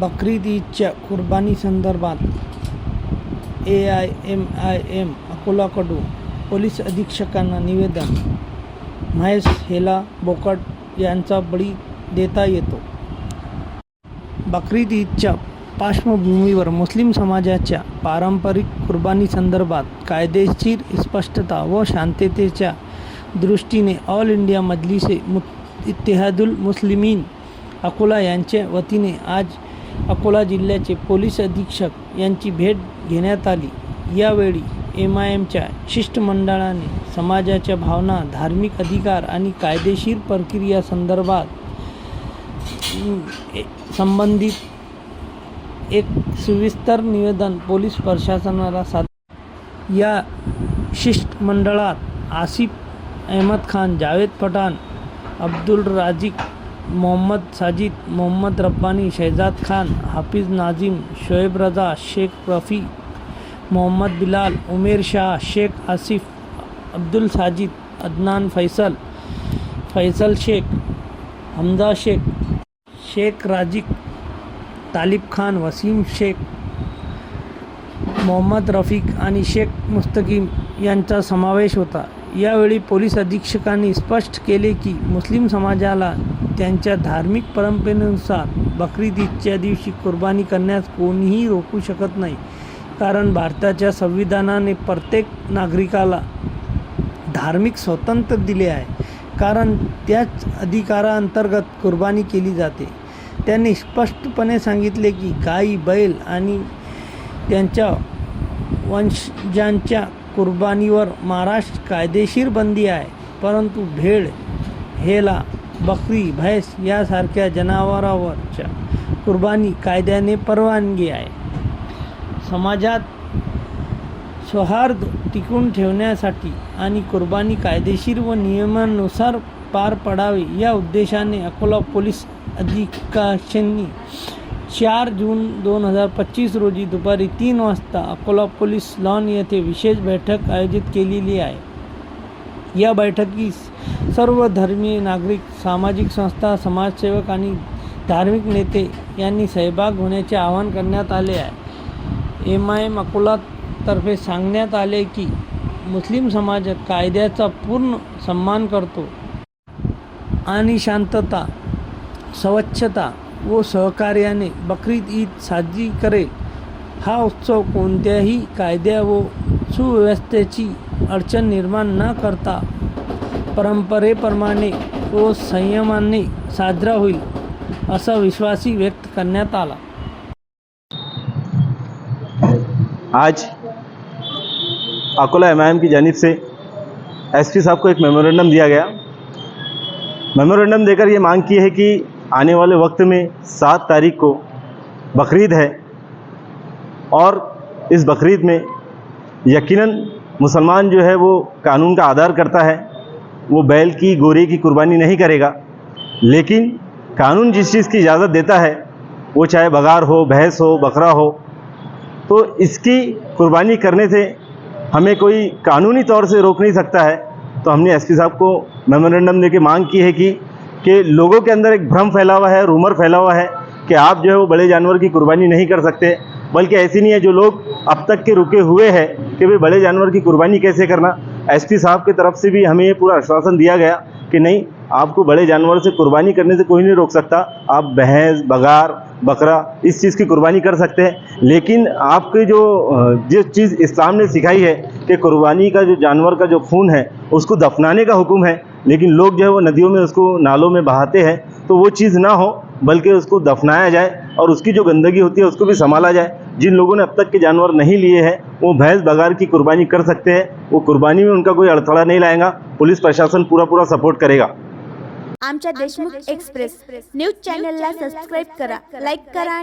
बकरीद ईदच्या कुर्बानी संदर्भात A I M I M अकोलाकडून police अधीक्षकांना निवेदन. महेश हेला बोकट यांचा बळी देता येतो. बकरीद ईदच्या पार्श्वभूमीवर मुस्लिम समाजाच्या पारंपरिक कुर्बानी संदर्भात कायदेशीर स्पष्टता व शांततेच्या दृष्टीने ऑल इंडिया मजलिसे मु इत्तेहादुल मुस्लिमीन अकोला यांच्या वतीने आज अकोला जिल्ह्याचे पोलीस अधीक्षक यांची भेट घेण्यात आली. यावेळी एम आय एमच्या शिष्टमंडळाने समाजाच्या भावना धार्मिक अधिकार आणि कायदेशीर प्रक्रिया संदर्भात संबंधित एक सविस्तर निवेदन पोलीस प्रशासनाला सादर या शिष्टमंडळात आसिफ अहमद खान जावेद पठाण अब्दुल राजिक मोहम्मद साजिद मोहम्मद रब्बानी शहजाद खान हाफिज नाझिम शोएब रजा शेख रफ़ी मोहम्मद बिलाल उमेर शाह शेख आसिफ अब्दुल साजिद अदनान फैसल फैसल शेख हमजा शेख शेख राजिक तालिब खान वसीम शेख मोहम्मद रफीक आणि शेख मुस्तकीम यांचा समावेश होता. यावेळी पोलीस अधीक्षकांनी स्पष्ट केले की मुस्लिम समाजाला त्यांच्या धार्मिक परंपरेनुसार बकरीद ईदच्या दिवशी कुर्बानी करण्यास कोणीही रोखू शकत नाही. कारण भारताच्या संविधानाने प्रत्येक नागरिकाला धार्मिक स्वातंत्र्य दिले आहे. कारण त्याच अधिकाराअंतर्गत कुर्बानी केली जाते. त्यांनी स्पष्टपणे सांगितले की गाई बैल आणि त्यांच्या वंशजांच्या कुर्बानीवर महाराष्ट्र कायदेशीर बंदी आहे. परंतु भेड हेला बकरी म्हैस यासारख्या जनावरांवरच्या कुर्बानी कायद्याने परवानगी आहे. समाजात सौहार्द टिकून ठेवण्यासाठी आणि कुर्बानी कायदेशीर व नियमानुसार पार पडावी या उद्देशाने अकोला पोलीस अधिकाऱ्यांनी चार जून दोन हजार पच्चीस रोजी दुपारी तीन वाजता अकोला पोलीस लॉन येथे विशेष बैठक आयोजित केलेली आहे. या बैठकीस सर्व धर्मीय नागरिक सामाजिक संस्था समाजसेवक आणि धार्मिक नेते यांनी सहभाग होण्याचे आवाहन करण्यात आले आहे. एम आय एम अकोलातर्फे सांगण्यात आले की मुस्लिम समाज कायद्याचा पूर्ण सन्मान करतो आणि शांतता स्वच्छता व सहकार्याने बकरीद ईद साजरी करेल. हा उत्सव कोणत्याही कायद्या व सुव्यवस्थेची अडचण निर्माण न करता परंपरेप्रमाणे व संयमाने साजरा होईल, असा विश्वासही व्यक्त करण्यात आला. आज अकोला एम की जानिब से एसपी साहब को एक मेमोरेंडम दिया गया। मेमोरेंडम देकर ये मांग की है कि आने वाले वक्त में सात तारीख को बकरीद है और इस बकरीद में यकीनन मुसलमान जो है वो कानून का आधार करता है, वो बैल की, गोरे की कुर्बानी नहीं करेगा। लेकिन कानून जिस चीज़ की इजाज़त देता है, वो चाहे बगार हो, भैंस हो, बकरा हो तो इसकी कुर्बानी करने से हमें कोई कानूनी तौर से रोक नहीं सकता है। तो हमने एसपी साहब को मेमोरेंडम दे के मांग की है कि कि लोगों के अंदर एक भ्रम फैला हुआ है, रूमर फैला हुआ है कि आप जो है वो बड़े जानवर की कुर्बानी नहीं कर सकते। बल्कि ऐसी नहीं है, जो लोग अब तक के रुके हुए हैं कि भाई बड़े जानवर की कुर्बानी कैसे करना। एसपी साहब की तरफ़ से भी हमें ये पूरा आश्वासन दिया गया कि नहीं, आपको बड़े जानवर से कुर्बानी करने से कोई नहीं रोक सकता। आप भैंस, बगार, बकरा, इस चीज़ की कुर्बानी कर सकते हैं। लेकिन आपकी जो जिस चीज़ इस्लाम ने सिखाई है कि कुर्बानी का जो जानवर का जो खून है, उसको दफनाने का हुक्म है, लेकिन लोग जो है वो नदियों में उसको, नालों में बहाते हैं तो वो चीज़ ना हो, बल्कि उसको दफनाया जाए और उसकी जो गंदगी होती है, उसको भी संभाला जाए। जिन लोगों ने अब तक के जानवर नहीं लिए हैं, वो भैंस बघार की कुर्बानी कर सकते हैं। वो कुर्बानी में उनका कोई अड़थड़ा नहीं लाएगा। पुलिस प्रशासन पूरा पूरा सपोर्ट करेगा। आमच्या देशमुख एक्सप्रेस न्यूज़ सबस्क्राईब करा करा.